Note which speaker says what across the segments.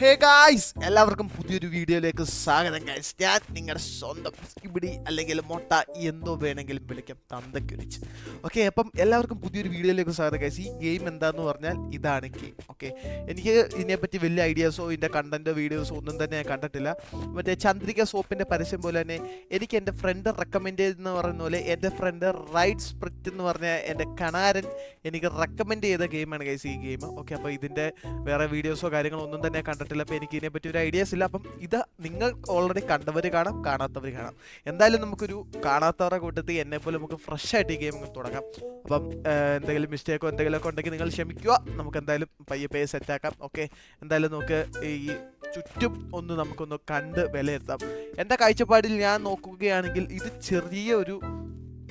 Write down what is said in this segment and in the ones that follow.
Speaker 1: Hey guys എല്ലാവർക്കും പുതിയൊരു വീഡിയോയിലേക്ക് സ്വാഗതം ഗായ്സ് ഞാൻ നിങ്ങളുടെ സ്വന്തം സ്കിബിടി അല്ലെങ്കിൽ മൊട്ട എന്തോ വേണമെങ്കിലും വിളിക്കാം തന്തയ്ക്ക് തന്തക്കുരിച്ച് ഓക്കെ അപ്പം എല്ലാവർക്കും പുതിയൊരു വീഡിയോയിലേക്ക് സ്വാഗതം ഗായ്സ് ഈ ഗെയിം എന്താന്ന് പറഞ്ഞാൽ ഇതാണ് ഗെയിം ഓക്കെ എനിക്ക് ഇതിനെപ്പറ്റി വലിയ ഐഡിയാസോ ഇതിന്റെ കണ്ടന്റോ വീഡിയോസോ ഒന്നും തന്നെ ഞാൻ കണ്ടിട്ടില്ല. മറ്റേ ചന്ദ്രിക സോപ്പിന്റെ പരസ്യം പോലെ തന്നെ എനിക്ക് എന്റെ ഫ്രണ്ട് റെക്കമെൻഡ് ചെയ്തെന്ന് പറയുന്ന പോലെ എന്റെ ഫ്രണ്ട് റൈറ്റ് സ്പ്രിറ്റ് എന്ന് പറഞ്ഞ എന്റെ കണാരൻ എനിക്ക് റെക്കമെൻഡ് ചെയ്ത ഗെയിമാണ് ഗൈസ് ഈ ഗെയിം ഓക്കെ അപ്പോൾ ഇതിന്റെ വേറെ വീഡിയോസോ കാര്യങ്ങളോ ഒന്നും തന്നെ കണ്ടിട്ടില്ല. അപ്പോൾ എനിക്ക് ഇതിനെപ്പറ്റി ഒരു ഐഡിയാസ് ഇല്ല. അപ്പം ഇത് നിങ്ങൾ ഓൾറെഡി കണ്ടവർ കാണാം കാണാത്തവർ കാണാം. എന്തായാലും നമുക്കൊരു കാണാത്തവരുടെ കൂട്ടത്തിൽ എന്നെ പോലെ നമുക്ക് ഫ്രഷ് ആയിട്ട് ഈ ഗെയിം തുടങ്ങാം. അപ്പം എന്തെങ്കിലും മിസ്റ്റേക്കോ എന്തെങ്കിലുമൊക്കെ ഉണ്ടെങ്കിൽ നിങ്ങൾ ക്ഷമിക്കുക. നമുക്ക് എന്തായാലും പയ്യെ പയ്യെ സെറ്റാക്കാം ഓക്കെ എന്തായാലും നമുക്ക് ഈ ചുറ്റും ഒന്ന് നമുക്കൊന്ന് കണ്ട് വിലയിരുത്താം. എന്റെ കാഴ്ചപ്പാടിൽ ഞാൻ നോക്കുകയാണെങ്കിൽ ഇത് ചെറിയ ഒരു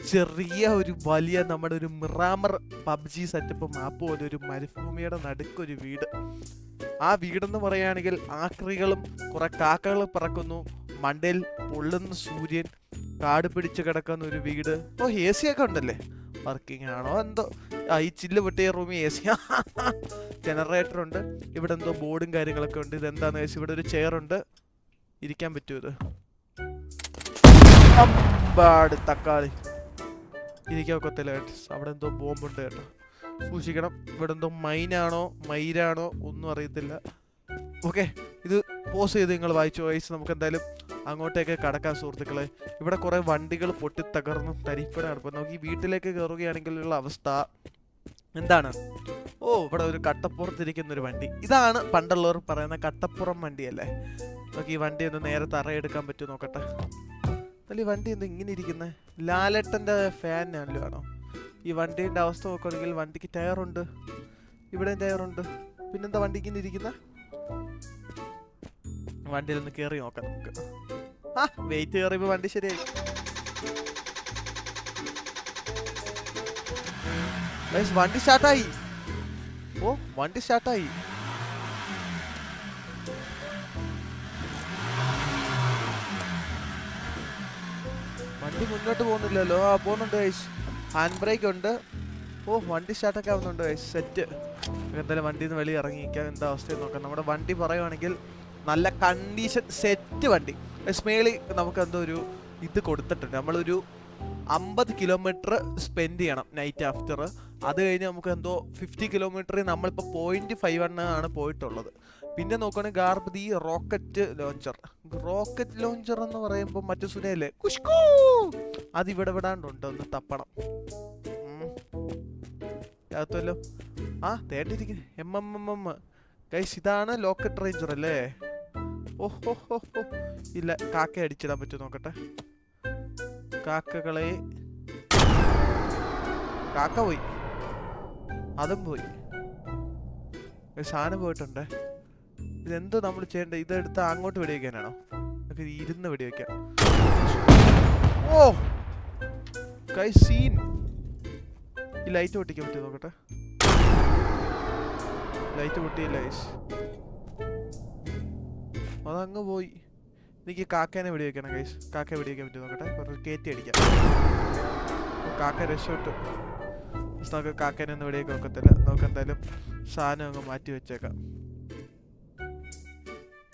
Speaker 1: ചെറിയ ഒരു വലിയ നമ്മുടെ ഒരു മിറാമർ പബ്ജി സെറ്റപ്പ് മാപ്പ് പോലെ ഒരു മരുഭൂമിയുടെ നടുക്കൊരു വീട്. ആ വീടെന്ന് പറയുകയാണെങ്കിൽ ആക്രികളും കുറെ കാക്കകൾ പറക്കുന്നു. മണ്ടയിൽ പൊള്ളുന്ന സൂര്യൻ കാട് പിടിച്ച് കിടക്കുന്ന ഒരു വീട്. ഓ എ സി ഒക്കെ ഉണ്ടല്ലേ? വർക്കിംഗ് ആണോ എന്തോ? ഈ ചില്ല് പൊട്ടിയ റൂമിൽ എ സി ജനറേറ്റർ ഉണ്ട്. ഇവിടെ എന്തോ ബോർഡും കാര്യങ്ങളൊക്കെ ഉണ്ട്. ഇതെന്താണെന്ന് വെച്ചാൽ ഇവിടെ ഒരു ചെയർ ഉണ്ട്. ഇരിക്കാൻ പറ്റൂ ഇത്? തക്കാളി. ഇരിക്കാൻ ഒക്കത്തില്ല. അവിടെ എന്തോ ബോംബുണ്ട് കേട്ടോ. സൂക്ഷിക്കണം. ഇവിടെ എന്തോ മൈനാണോ മൈരാണോ ഒന്നും അറിയത്തില്ല. ഓക്കെ ഇത് പോസ് ചെയ്ത് നിങ്ങൾ വായിച്ചു. വായിച്ച് നമുക്ക് എന്തായാലും അങ്ങോട്ടേക്ക് കടക്കാൻ സുഹൃത്തുക്കളെ. ഇവിടെ കുറേ വണ്ടികൾ പൊട്ടി തകർന്നും തരിപ്പനാണ് ഇപ്പം നമുക്ക് ഈ വീട്ടിലേക്ക് കയറുകയാണെങ്കിലുള്ള അവസ്ഥ എന്താണ്? ഓ ഇവിടെ ഒരു കട്ടപ്പുറത്തിരിക്കുന്ന ഒരു വണ്ടി. ഇതാണ് പണ്ടുള്ളവർ പറയുന്ന കട്ടപ്പുറം വണ്ടിയല്ലേ? നമുക്ക് ഈ വണ്ടി ഒന്ന് നേരെ തറയെടുക്കാൻ പറ്റുമോ നോക്കട്ടെ. അല്ല ഈ വണ്ടി എന്താ ഇങ്ങനെ ഇരിക്കുന്നത് ലാലട്ടന്റെ ഫാനാണല്ലോ ആണോ? ഈ വണ്ടീന്റെ അവസ്ഥ നോക്കുകയാണെങ്കിൽ വണ്ടിക്ക് ടയറുണ്ട്. ഇവിടെ ടയറുണ്ട്. പിന്നെന്താ വണ്ടി ഇങ്ങനെ ഇരിക്കുന്ന? വണ്ടിയിൽ ഒന്ന് കയറി നോക്കാം നമുക്ക്. ആ വെയിറ്റ് കയറിയപ്പോൾ വണ്ടി ശരിയായി. വണ്ടി സ്റ്റാർട്ടായി ഓ വണ്ടി സ്റ്റാർട്ടായി വണ്ടി മുന്നോട്ട് പോകുന്നില്ലല്ലോ. ആ പോകുന്നുണ്ട് ഗൈസ് ഹാൻഡ് ബ്രേക്ക് ഉണ്ട്. ഓ വണ്ടി സ്റ്റാർട്ടൊക്കെ ആവുന്നുണ്ട് ഗൈസ് സെറ്റ് എന്തായാലും വണ്ടിയിൽ നിന്ന് വെളിയിൽ ഇറങ്ങിയിരിക്കാം. എന്താ അവസ്ഥയെന്ന് നോക്കാം. നമ്മുടെ വണ്ടി പറയുവാണെങ്കിൽ നല്ല കണ്ടീഷൻ സെറ്റ് വണ്ടി. സ്മേളി നമുക്ക് എന്തോ ഒരു ഇത് കൊടുത്തിട്ടുണ്ട്. നമ്മളൊരു അമ്പത് കിലോമീറ്റർ സ്പെൻഡ് ചെയ്യണം നൈറ്റ് ആഫ്റ്റർ അത് കഴിഞ്ഞ് നമുക്ക് എന്തോ ഫിഫ്റ്റി കിലോമീറ്റർ നമ്മളിപ്പോൾ പോയിന്റ് ഫൈവ് എണ്ണ ആണ് പോയിട്ടുള്ളത്. പിന്നെ നോക്കുകയാണെങ്കിൽ grab the rocket launcher. Rocket launcher എന്ന് പറയുമ്പോൾ മറ്റു സുനയല്ലേ? കുഷ്കൂ! അത് ഇവിടെ വിടാണ്ടുണ്ട് ഒന്ന് തപ്പണം. അകത്തുമല്ലോ ആ തേണ്ടിരിക്കുന്നു. എം എം എം എം. ഗൈസ് ഇതാണ് ലോക്കറ്റ് റേഞ്ചർ അല്ലേ? ഓഹോ ഹോ ഹോ ഇല്ല കാക്ക അടിച്ചിടാൻ പറ്റുമോ നോക്കട്ടെ? കാക്കകളെ. കാക്ക പോയി. അതും പോയി. സാധനം പോയിട്ടുണ്ട്? ഇതെന്തോ നമ്മൾ ചെയ്യേണ്ടത് ഇതെടുത്ത് അങ്ങോട്ട് വെടിവെക്കാനാണോ? നമുക്ക് ഇരുന്ന് വെടിവെക്കാം. ഓ! കൈ സീൻ. ഈ ലൈറ്റ് പൊട്ടിക്കാൻ പറ്റുമോ നോക്കട്ടെ? ലൈറ്റ് പൊട്ടിയില്ല ഗൈസ് അതങ്ങ് പോയി. എനിക്ക് കാക്കേനെ വെടിവെക്കണം ഗൈസ് കാക്ക വെടിവെക്കാൻ പറ്റും നോക്കട്ടെ? കുറച്ച് കയറ്റി അടിക്കാം. കാക്ക രക്ഷപ്പെട്ടു. നമുക്ക് കാക്കേനെ ഒന്നും വെടിവെക്കാൻ നോക്കത്തില്ല നമുക്ക് എന്തായാലും സാധനം അങ്ങ് മാറ്റി വെച്ചേക്കാം.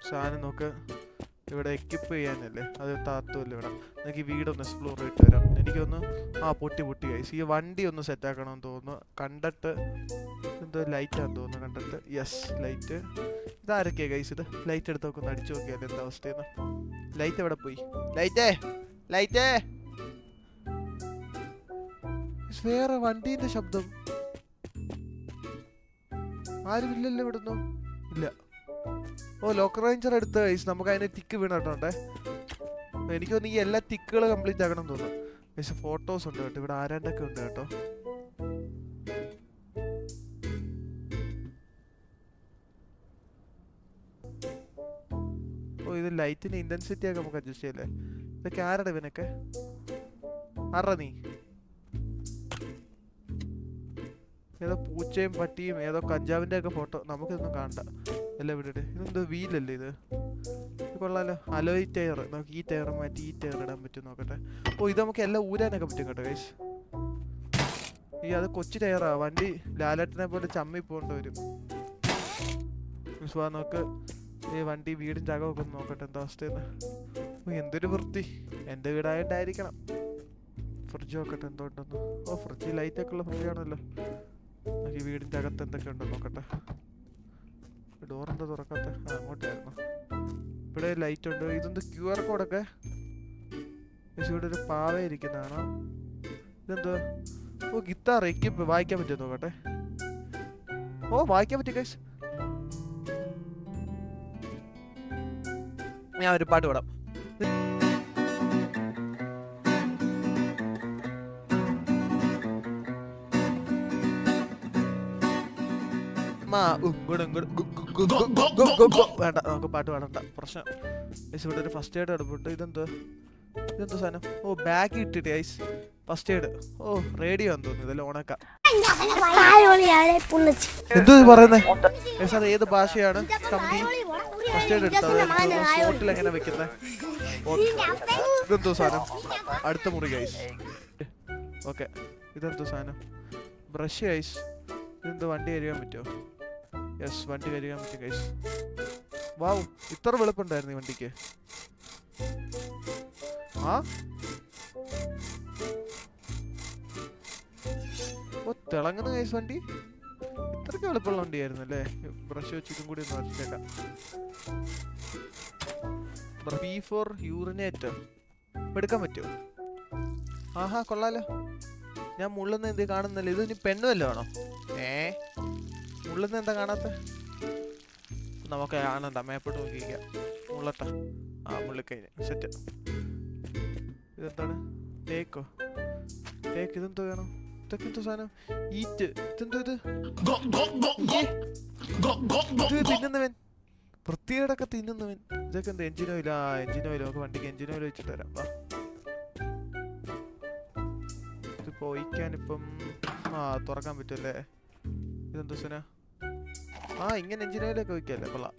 Speaker 1: സാധനം നോക്ക് ഇവിടെ എക്യുപ്പ് ചെയ്യാനല്ലേ? അത് താത്തുമല്ല ഇവിടെ. എനിക്ക് വീടൊന്ന് എക്സ്പ്ലോർ ചെയ്തിട്ട് വരാം. എനിക്കൊന്ന് ആ പൊട്ടി പൊട്ടി ഗൈസ് ഈ വണ്ടി ഒന്ന് സെറ്റ് ആക്കണമെന്ന് തോന്നുന്നു. കണ്ടിട്ട് എന്തോ ലൈറ്റാന്ന് തോന്നുന്നു. കണ്ടിട്ട് യെസ് ലൈറ്റ് ഇതാരൊക്കെയാ ഗൈസ് ഇത്? ലൈറ്റ് എടുത്ത് നോക്കൊന്ന് അടിച്ചു നോക്കിയാൽ എന്താ അവസ്ഥയെന്ന്. ലൈറ്റ് എവിടെ പോയി? ലൈറ്റേ ലൈറ്റേ വേറെ വണ്ടീന്റെ ശബ്ദം. ആരുമില്ലല്ലോ ഇവിടുന്നു. ഇല്ല. ഓ ലോക്കർ റേഞ്ചർ എടുത്ത് ഗൈസ് നമുക്ക് അതിന് ടിക്ക് വീണിട്ടുണ്ടേ എനിക്ക് തോന്നുന്നു ഈ എല്ലാ ടിക്കുകളും കംപ്ലീറ്റ് ആക്കണം തോന്നുന്നു. പക്ഷെ ഫോട്ടോസ് ഉണ്ട് കേട്ടോ ഇവിടെ ആരാണ്ടൊക്കെ ഉണ്ട് കേട്ടോ. ഓ ഇത് ലൈറ്റിന്റെ ഇന്റൻസിറ്റി ഒക്കെ നമുക്ക് അഡ്ജസ്റ്റ് ചെയ്യല്ലേ? ഇതൊക്കെ ആരുടെ ഇവനൊക്കെ? അറ നീ? ഏതോ പൂച്ചയും പട്ടിയും ഏതോ കഞ്ചാവിന്റെ ഒക്കെ ഫോട്ടോ നമുക്കിതൊന്നും കാണണ്ട. അല്ല വിടട്ടെ ഇതെന്തോ വീലല്ലേ ഇത്? കൊള്ളാലോ. അലോയ് ടയർ നമുക്ക് ഈ ടയർ മാറ്റി ഈ ടയർ ഇടാൻ പറ്റും നോക്കട്ടെ. ഓ ഇത് നമുക്ക് എല്ലാം ഊരാനൊക്കെ പറ്റും കേട്ടോ ഗൈസ് ഈ അത് കൊച്ചു ടയറാ. വണ്ടി ലാലേട്ടനെ പോലെ ചമ്മി പോകേണ്ടി വരും. വിശ്വാ നമുക്ക് ഈ വണ്ടി വീടിന്റെ അകമൊക്കെ ഒന്ന് നോക്കട്ടെ എന്താ അവസ്ഥയെന്ന്. എന്തൊരു വൃത്തി. എന്റെ വീടായിട്ടായിരിക്കണം ഫ്രിഡ്ജ് നോക്കട്ടെ എന്തോ ഉണ്ടെന്ന് ഓ ഫ്രിഡ്ജ് ലൈറ്റൊക്കെ ഉള്ള ഫ്രിഡ്ജാണല്ലോ ഈ വീടിന്റെ അകത്ത് എന്തൊക്കെ ഉണ്ടെന്ന് നോക്കട്ടെ. ഡോർ എന്താ തുറക്കാത്ത അങ്ങോട്ടായിരുന്നു. ഇവിടെ ലൈറ്റ് ഉണ്ട്. ഇതെന്ത് ക്യു ആർ കോഡൊക്കെ ഇവിടെ ഒരു പാവ ഇരിക്കുന്നതാണോ? ഇതെന്തോ? ഓ ഗിത്താർ എനിക്ക് വായിക്കാൻ പറ്റുമോ നോക്കട്ടെ? ഓ വായിക്കാൻ പറ്റും ഗൈസ് ഞാൻ ഒരു പാട്ട് പാടാം. വേണ്ട നമുക്ക് പാട്ട് പാടണ്ട പ്രശ്നം. ഐസ് ഇവിടെ ഒരു ഫസ്റ്റ് എയ്ഡ് എടുപ്പിട്ട് ഇതെന്തോ? ഇതെന്തോ സാധനം? ഓ ബാഗ് ഇട്ടിട്ട് ഐസ്. ഫസ്റ്റ് എയ്ഡ് ഓ റേഡിയോ ആണെന്ന് ഇതെല്ലാം ഓണാക്കാം എന്തോ പറയുന്നേ? ഐസ് ഏത് ഭാഷയാണ്? കമ്പി. ഫസ്റ്റ് എയ്ഡ് എങ്ങനെ വെക്കുന്നത് ഇതെന്തോ സാധനം? അടുത്ത മുറി ഐസ് ഓക്കെ ഇതെന്തോ സാധനം? ബ്രഷ് ഐസ് ഇതെന്തോ? വണ്ടി കരുവാൻ പറ്റുമോ യെസ് വണ്ടി കരുകാൻ പറ്റും കൈസ് വാവ് ഇത്ര വെളുപ്പുണ്ടായിരുന്നു ഈ വണ്ടിക്ക്. ആ? ഓ തിളങ്ങുന്ന കൈസ് വണ്ടി? ഇത്രയ്ക്ക് വെളുപ്പുള്ള വണ്ടിയായിരുന്നു അല്ലേ? ബ്രഷ് വെച്ചിട്ടും കൂടി ഒന്ന് ബി ഫോർ യൂറിനേറ്റർ എടുക്കാൻ പറ്റുമോ? ആഹാ കൊള്ളാലോ. ഞാൻ മുള്ളുന്ന എന്ത് കാണുന്നില്ല. ഇത് ഇനി പെണ്ണുമല്ലോ ആണോ? ഏ? മുള്ളുന്ന എന്താ കാണാത്ത? നമുക്ക് ആണെന്താ മേപ്പോട്ട് നോക്കിയിരിക്കാം. മുള്ളട്ട ആ മുള്ളിക്കഴിഞ്ഞ് സെറ്റ് ഇതെന്താണ്? തേക്കോ തേക്ക് ഇതെന്തോ വേണം? ഇതൊക്കെ എന്തോ സാധനം? ഈറ്റ് ഇതെന്തോ ഇത്? തിന്നുന്നവൻ. വൃത്തികേടൊക്കെ തിന്നുന്നവൻ. ഇതൊക്കെ എന്താ എഞ്ചിൻ ഓയിൽ ആ എഞ്ചിൻ ഓയിൽ നമുക്ക് വണ്ടിക്ക് എഞ്ചിൻ ഓയിൽ വെച്ചിട്ട് തരാം. വാ. ഇത് പോയിക്കാനിപ്പം ആ തുറക്കാൻ പറ്റുമല്ലേ ഇതെന്തോ സുന ആ ഇങ്ങനെ എഞ്ചിൻ ഓയിലൊക്കെ വയ്ക്കല്ലേ കൊള്ളാം.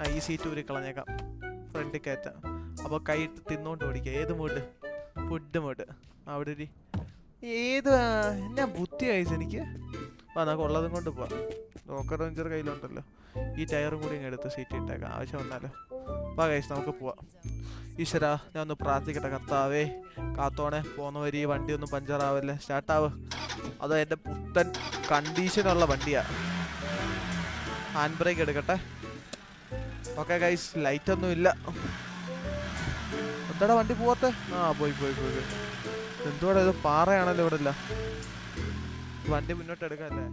Speaker 1: ആ ഈ സീറ്റ് ഊരി കളഞ്ഞേക്കാം. ഫ്രണ്ട് കയറ്റാം. അപ്പോൾ കൈയിട്ട് തിന്നോണ്ട് ഓടിക്കുക. ഏത് മൂഡ് ഫുഡ് മൂഡ് അവിടെ ഒരു ഏത് എന്നാ ബുദ്ധി അയച്ചു എനിക്ക്? ആ നമുക്ക് ഉള്ളതും കൊണ്ട് പോവാം. ലോക്കർ റേഞ്ചർ കയ്യിലുണ്ടല്ലോ. ഈ ടയറും കൂടി ഇങ്ങ് എടുത്ത് സീറ്റ് ഇട്ടേക്കാം. ആവശ്യം വന്നാലോ. വാ കൈസ് നമുക്ക് പോവാം. ഈശ്വര ഞാൻ ഒന്ന് പ്രാർത്ഥിക്കട്ടെ കർത്താവേ. കാത്തോണെ പോകുന്ന വരി വണ്ടി ഒന്നും പഞ്ചറാവല്ലേ. സ്റ്റാർട്ടാവ് അത് എന്റെ പുത്തൻ കണ്ടീഷനുള്ള വണ്ടിയാ. ഹാൻഡ് ബ്രേക്ക് എടുക്കട്ടെ. ഓക്കെ ഗൈസ് ലൈറ്റ് ഒന്നും ഇല്ല. എന്താടാ വണ്ടി പോവാത്തെ? ആ പോയി പോയി പോയി എന്തുവാടാ ഇത്? പാറയാണല്ലോ ഇവിടെ ഇല്ല വണ്ടി മുന്നോട്ട് എടുക്കാല്ലേ?